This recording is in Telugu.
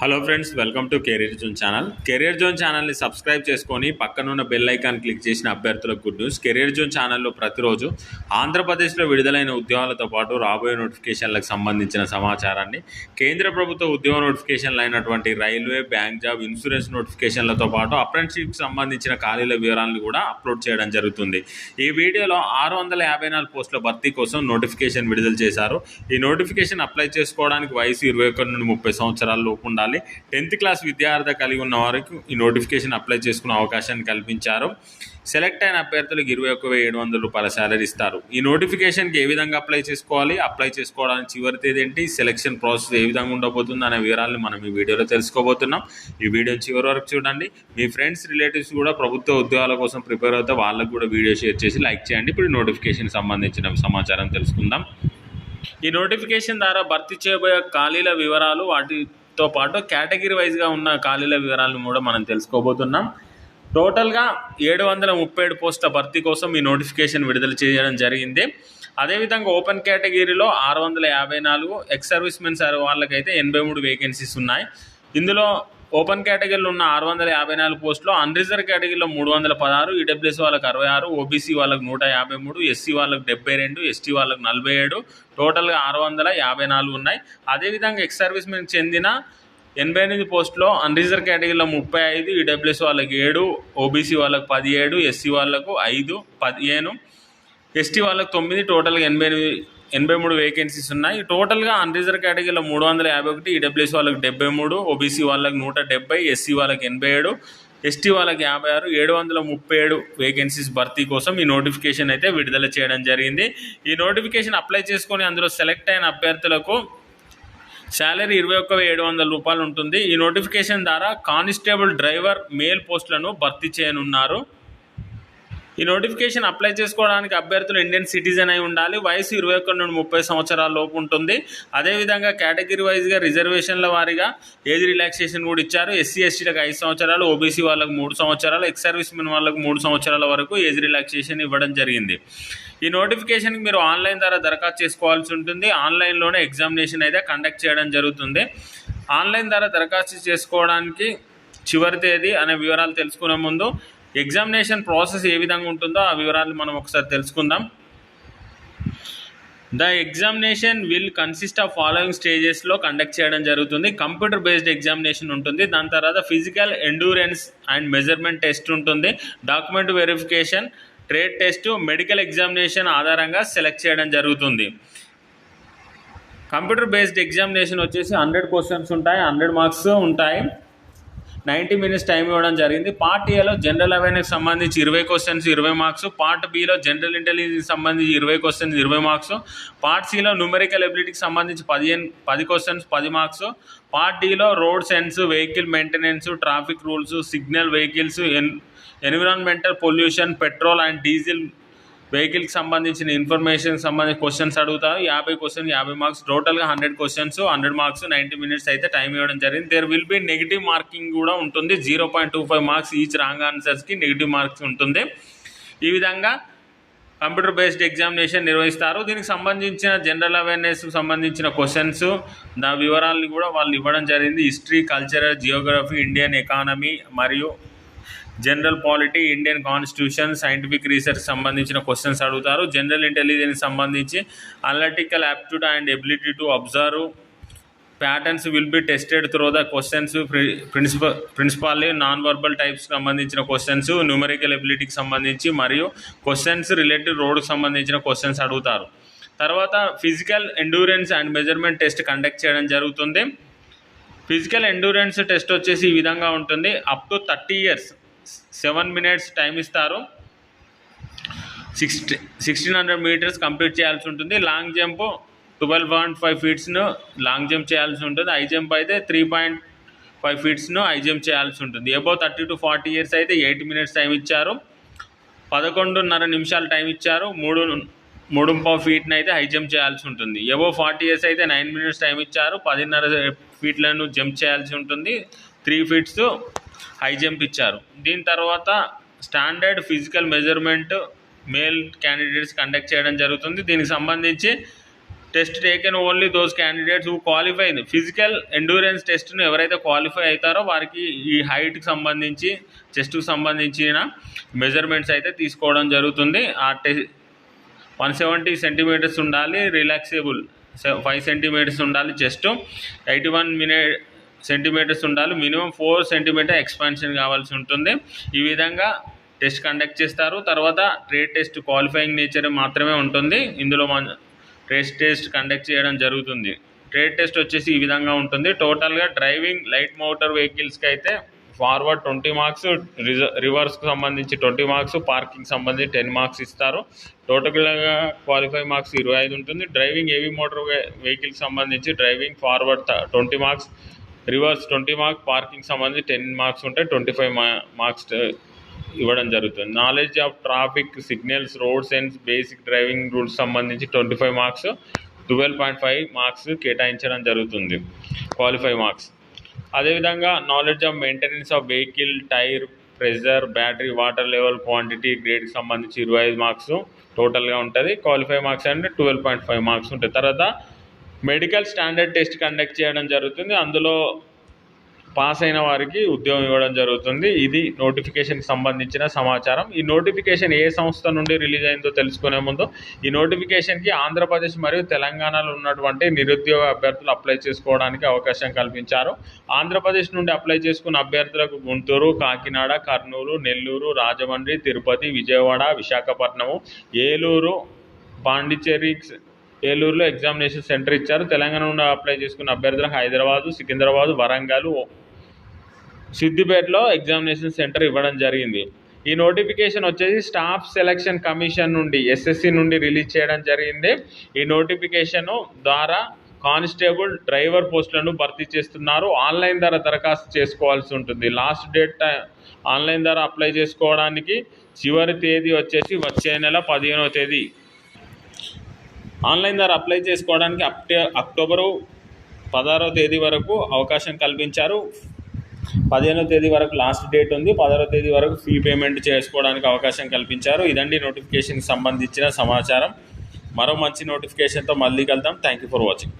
Hello friends welcome to career zone channel career zone ఛానల్ని సబ్స్క్రైబ్ చేసుకొని పక్కనున్న బెల్ ఐకాన్ క్లిక్ చేసిన అభ్యర్థులకు గుడ్ న్యూస్ కెరీర్ జోన్ ఛానల్లో ప్రతిరోజు ఆంధ్రప్రదేశ్లో విడుదలైన ఉద్యోగాలతో పాటు రాబోయే నోటిఫికేషన్లకు సంబంధించిన సమాచారాన్ని కేంద్ర ప్రభుత్వ ఉద్యోగ నోటిఫికేషన్లు అయినటువంటి రైల్వే బ్యాంక్ జాబ్ ఇన్సూరెన్స్ నోటిఫికేషన్లతో పాటు అప్రెంటిస్షిప్ సంబంధించిన ఖాళీల వివరాలను కూడా అప్లోడ్ చేయడం జరుగుతుంది. ఈ వీడియోలో ఆరు వందల యాభై నాలుగు పోస్టుల భర్తీ కోసం నోటిఫికేషన్ విడుదల చేశారు. ఈ నోటిఫికేషన్ అప్లై చేసుకోవడానికి వయసు ఇరవై ఒకటి నుండి ముప్పై సంవత్సరాల లోపు ఉండాలి. టెన్త్ క్లాస్ విద్యార్థి కలిగి ఉన్న వారికి ఈ నోటిఫికేషన్ అప్లై చేసుకునే అవకాశాన్ని కల్పించారు. సెలెక్ట్ అయిన అభ్యర్థులకు ఇరవై ఒక్క వెయ్యి ఏడు వందల రూపాయల శాలరీ ఇస్తారు. ఈ నోటిఫికేషన్కి ఏ విధంగా అప్లై చేసుకోవాలి? అప్లై చేసుకోవడానికి చివరి తేదీ ఏంటి? సెలక్షన్ ప్రాసెస్ ఏ విధంగా ఉండబోతుంది అనే వివరాలను మనం ఈ వీడియోలో తెలుసుకోబోతున్నాం. ఈ వీడియో చివరి వరకు చూడండి. మీ ఫ్రెండ్స్ రిలేటివ్స్ కూడా ప్రభుత్వ ఉద్యోగాల కోసం ప్రిపేర్ అవుతే వాళ్ళకు కూడా వీడియో షేర్ చేసి లైక్ చేయండి. ఇప్పుడు నోటిఫికేషన్ సంబంధించిన సమాచారం తెలుసుకుందాం. ఈ నోటిఫికేషన్ ద్వారా భర్తీ చేయబోయే ఖాళీల వివరాలు వాటి తో పాటు కేటగిరీ వైజ్గా ఉన్న ఖాళీల వివరాలను కూడా మనం తెలుసుకోబోతున్నాం. టోటల్గా ఏడు వందల ముప్పై ఏడు పోస్టుల భర్తీ కోసం ఈ నోటిఫికేషన్ విడుదల చేయడం జరిగింది. అదేవిధంగా ఓపెన్ కేటగిరీలో ఆరు వందల యాభై నాలుగు ఎక్స్ సర్వీస్ సార్ వాళ్ళకైతే ఎనభై మూడు వేకెన్సీస్ ఉన్నాయి. ఇందులో ఓపెన్ కేటగిరీలో ఉన్న ఆరు వందల యాభై నాలుగు పోస్టులో అన్రిజర్వ్ కేటగిరీలో మూడు వందల పదహారు ఈడబ్ల్యూఎస్ వాళ్ళకి అరవై ఆరు ఓబీసీ వాళ్ళకి నూట యాభై మూడు ఎస్సీ వాళ్ళకి డెబ్బై రెండు ఎస్టీ వాళ్ళకి నలభై ఏడు టోటల్గా ఆరు వందల యాభై నాలుగు ఉన్నాయి. అదేవిధంగా ఎక్స్ సర్వీస్ మెన్ చెందిన ఎనభై ఎనిమిది పోస్టులో అన్రిజర్వ్ కేటగిరీలో ముప్పై ఐదు ఈడబ్ల్యూఎస్ వాళ్ళకి ఏడు ఓబీసీ వాళ్ళకి పదిహేడు ఎస్సీ వాళ్ళకు ఐదు పదిహేను ఎస్టీ వాళ్ళకి తొమ్మిది టోటల్గా ఎనభై ఎనిమిది ఎనభై మూడు వేకెన్సీస్ ఉన్నాయి. టోటల్గా అన్రిజర్వ్ కేటగిరీలో మూడు వందల యాభై ఒకటి ఈడబ్ల్యూసీ వాళ్ళకి డెబ్బై మూడు ఓబీసీ వాళ్ళకి నూట డెబ్బై ఎస్సీ వాళ్ళకి ఎనభై ఏడు ఎస్టీ వాళ్ళకి యాభై ఆరు ఏడు వందల ముప్పై ఏడు వేకెన్సీస్ భర్తీ కోసం ఈ నోటిఫికేషన్ అయితే విడుదల చేయడం జరిగింది. ఈ నోటిఫికేషన్ అప్లై చేసుకొని అందులో సెలెక్ట్ అయిన అభ్యర్థులకు శాలరీ ఇరవై ఒక్క ఏడు వందల రూపాయలు ఉంటుంది. ఈ నోటిఫికేషన్ ద్వారా కానిస్టేబుల్ డ్రైవర్ మేల్ పోస్టులను భర్తీ చేయనున్నారు. ఈ నోటిఫికేషన్ అప్లై చేసుకోవడానికి అభ్యర్థులు ఇండియన్ సిటిజన్ అయి ఉండాలి. వయసు ఇరవై ఒకటి నుండి ముప్పై సంవత్సరాల లోపు ఉంటుంది. అదేవిధంగా కేటగిరీ వైజ్గా రిజర్వేషన్ల వారీగా ఏజ్ రిలాక్సేషన్ కూడా ఇచ్చారు. ఎస్సీ ఎస్టీలకు ఐదు సంవత్సరాలు ఓబీసీ వాళ్ళకు మూడు సంవత్సరాలు ఎక్స్ సర్వీస్ మెన్ వాళ్ళకు మూడు సంవత్సరాల వరకు ఏజ్ రిలాక్సేషన్ ఇవ్వడం జరిగింది. ఈ నోటిఫికేషన్కి మీరు ఆన్లైన్ ద్వారా దరఖాస్తు చేసుకోవాల్సి ఉంటుంది. ఆన్లైన్లోనే ఎగ్జామినేషన్ అయితే కండక్ట్ చేయడం జరుగుతుంది. ఆన్లైన్ ద్వారా దరఖాస్తు చేసుకోవడానికి చివరి తేదీ అనే వివరాలు తెలుసుకునే ముందు ఎగ్జామినేషన్ ప్రాసెస్ ఏ విధంగా ఉంటుందో ఆ వివరాలు మనం ఒకసారి తెలుసుకుందాం. The examination will consist of following స్టేజెస్లో కండక్ట్ చేయడం జరుగుతుంది. కంప్యూటర్ బేస్డ్ ఎగ్జామినేషన్ ఉంటుంది. దాని తర్వాత physical endurance and measurement test ఉంటుంది. Document verification trade test medical examination ఆధారంగా సెలెక్ట్ చేయడం జరుగుతుంది. కంప్యూటర్ బేస్డ్ ఎగ్జామినేషన్ వచ్చేసి హండ్రెడ్ క్వశ్చన్స్ ఉంటాయి. హండ్రెడ్ మార్క్స్ ఉంటాయి. నైంటీ మినిట్స్ టైం ఇవ్వడం జరిగింది. పార్ట్ ఏలో జనరల్ అవేర్నెస్ సంబంధించి ఇరవై క్వశ్చన్స్ ఇరవై మార్క్స్ పార్ట్ బిలో జనరల్ ఇంటెలిజెన్స్ సంబంధించి ఇరవై క్వశ్చన్స్ ఇరవై మార్క్స్ పార్ట్ సిలో న్యూమెరికల్ ఎబిలిటీకి సంబంధించి పదిహేను పది క్వశ్చన్స్ పది marks part డిలో road sense vehicle maintenance traffic rules signal vehicles N environmental pollution petrol and diesel వెహికల్కి సంబంధించిన ఇన్ఫర్మేషన్ సంబంధించిన క్వశ్చన్స్ అడుగుతారు. యాభై క్వశ్చన్ యాభై మార్క్స్ టోటల్గా hundred questions hundred marks ninety minutes అయితే టైం ఇవ్వడం జరిగింది. There will be negative marking కూడా ఉంటుంది. Zero point two five marks each wrong ఆన్సర్స్కి negative marks ఉంటుంది. ఈ విధంగా కంప్యూటర్ బేస్డ్ ఎగ్జామినేషన్ నిర్వహిస్తారు. దీనికి సంబంధించిన జనరల్ అవేర్నెస్ సంబంధించిన క్వశ్చన్స్ నా వివరాలను కూడా వాళ్ళు ఇవ్వడం జరిగింది. History cultural geography Indian economy మరియు general polity Indian constitution scientific research సంబంధించిన క్వశ్చన్స్ అడుగుతారు. జనరల్ ఇంటెలిజెన్స్ సంబంధించి analytical aptitude and ability to observe patterns will be tested through the questions principal principally non verbal types సంబంధించిన క్వశ్చన్స్ న్యూమరికల్ ఎబిలిటీకి సంబంధించి మరియు క్వశ్చన్స్ రిలేటెడ్ రోడ్కి సంబంధించిన క్వశ్చన్స్ అడుగుతారు. తర్వాత physical endurance and measurement test conduct చేయడం జరుగుతుంది. ఫిజికల్ ఎండూరెన్స్ టెస్ట్ వచ్చేసి ఈ విధంగా ఉంటుంది. Up to thirty years seven minutes time ఇస్తారు. Sixty sixteen hundred metres complete చేయాల్సి ఉంటుంది. Long jump twelve point five ఫీట్స్ను long jump చేయాల్సి ఉంటుంది. హై జంప్ అయితే త్రీ పాయింట్ ఫైవ్ ఫీట్స్ను హై జంప్ చేయాల్సి ఉంటుంది. Above thirty to forty years అయితే ఎయిట్ మినిట్స్ టైం ఇచ్చారు. పదకొండున్నర నిమిషాలు టైం ఇచ్చారు. మూడు మూడు పావు ఫీట్ని అయితే హై జంప్ చేయాల్సి ఉంటుంది. ఎబో ఫార్టీ ఇయర్స్ అయితే నైన్ మినిట్స్ టైం ఇచ్చారు. పదిన్నర ఫీట్లను జంప్ చేయాల్సి ఉంటుంది. త్రీ ఫీట్స్ హై జంప్ ఇచ్చారు. దీని తర్వాత standard physical measurement male candidates conduct చేయడం జరుగుతుంది. దీనికి సంబంధించి test taken only those candidates who qualify physical endurance టెస్ట్ను ఎవరైతే క్వాలిఫై అవుతారో వారికి ఈ హైట్కి సంబంధించి చెస్ట్కి సంబంధించిన మెజర్మెంట్స్ అయితే తీసుకోవడం జరుగుతుంది. ఆ టె వన్ సెవెంటీ సెంటీమీటర్స్ ఉండాలి రిలాక్సేబుల్ ఫైవ్ సెంటీమీటర్స్ ఉండాలి chest. Eighty one minute centimetres ఉండాలి. మినిమం ఫోర్ సెంటీమీటర్ ఎక్స్పాన్షన్ కావాల్సి ఉంటుంది. ఈ విధంగా టెస్ట్ కండక్ట్ చేస్తారు. తర్వాత ట్రేడ్ టెస్ట్ క్వాలిఫైయింగ్ నేచర్ మాత్రమే ఉంటుంది. ఇందులో మన ట్రేస్ టెస్ట్ కండక్ట్ చేయడం జరుగుతుంది. ట్రేడ్ టెస్ట్ వచ్చేసి ఈ విధంగా ఉంటుంది. టోటల్గా డ్రైవింగ్ లైట్ మోటార్ వెహికల్స్కి అయితే ఫార్వర్డ్ ట్వంటీ మార్క్స్ రివర్స్కి సంబంధించి ట్వంటీ మార్క్స్ పార్కింగ్ సంబంధించి టెన్ మార్క్స్ ఇస్తారు. టోటల్గా క్వాలిఫై మార్క్స్ ఇరవై ఐదు ఉంటుంది. డ్రైవింగ్ హెవీ మోటార్ వెహికల్కి సంబంధించి driving forward twenty marks reverse twenty marks parking సంబంధించి టెన్ మార్క్స్ ఉంటే ట్వంటీ ఫైవ్ మార్క్స్ ఇవ్వడం జరుగుతుంది. Knowledge of traffic signals road sense basic driving rules సంబంధించి twenty five marks twelve point five marks కేటాయించడం జరుగుతుంది. Qualify marks. అదేవిధంగా knowledge of maintenance of vehicle tyre pressure battery water level quantity గ్రేడ్కి సంబంధించి ఇరవై ఐదు మార్క్స్ టోటల్గా ఉంటుంది. క్వాలిఫై మార్క్స్ అంటే ట్వెల్వ్ పాయింట్ ఫైవ్ మార్క్స్ ఉంటాయి. తర్వాత మెడికల్ స్టాండర్డ్ టెస్ట్ కండక్ట్ చేయడం జరుగుతుంది. అందులో పాస్ అయిన వారికి ఉద్యోగం ఇవ్వడం జరుగుతుంది. ఇది నోటిఫికేషన్కి సంబంధించిన సమాచారం. ఈ నోటిఫికేషన్ ఏ సంస్థ నుండి రిలీజ్ అయిందో తెలుసుకునే ముందు ఈ నోటిఫికేషన్కి ఆంధ్రప్రదేశ్ మరియు తెలంగాణలో ఉన్నటువంటి నిరుద్యోగ అభ్యర్థులు అప్లై చేసుకోవడానికి అవకాశం కల్పించారు. ఆంధ్రప్రదేశ్ నుండి అప్లై చేసుకున్న అభ్యర్థులకు గుంటూరు కాకినాడ కర్నూలు నెల్లూరు రాజమండ్రి తిరుపతి విజయవాడ విశాఖపట్నము ఏలూరు పాండిచ్చేరి ఏలూరులో ఎగ్జామినేషన్ సెంటర్ ఇచ్చారు. తెలంగాణ నుండి అప్లై చేసుకున్న అభ్యర్థులకు హైదరాబాదు సికింద్రాబాదు వరంగల్ సిద్దిపేటలో ఎగ్జామినేషన్ సెంటర్ ఇవ్వడం జరిగింది. ఈ నోటిఫికేషన్ వచ్చేసి స్టాఫ్ సెలక్షన్ కమిషన్ నుండి ఎస్ఎస్సి నుండి రిలీజ్ చేయడం జరిగింది. ఈ నోటిఫికేషన్ ద్వారా కానిస్టేబుల్ డ్రైవర్ పోస్టులను భర్తీ చేస్తున్నారు. ఆన్లైన్ ద్వారా దరఖాస్తు చేసుకోవాల్సి ఉంటుంది. లాస్ట్ డేట్ ఆన్లైన్ ద్వారా అప్లై చేసుకోవడానికి చివరి తేదీ వచ్చేసి వచ్చే నెల పదిహేనవ తేదీ. ఆన్లైన్ ద్వారా అప్లై చేసుకోవడానికి అప్టే అక్టోబరు పదహారో తేదీ వరకు అవకాశం కల్పించారు. పదిహేనో తేదీ వరకు లాస్ట్ డేట్ ఉంది. పదహారో తేదీ వరకు ఫీ పేమెంట్ చేసుకోవడానికి అవకాశం కల్పించారు. ఇదండి నోటిఫికేషన్కి సంబంధించిన సమాచారం. మరో మంచి నోటిఫికేషన్తో మళ్ళీ కలుద్దాం. Thank you for watching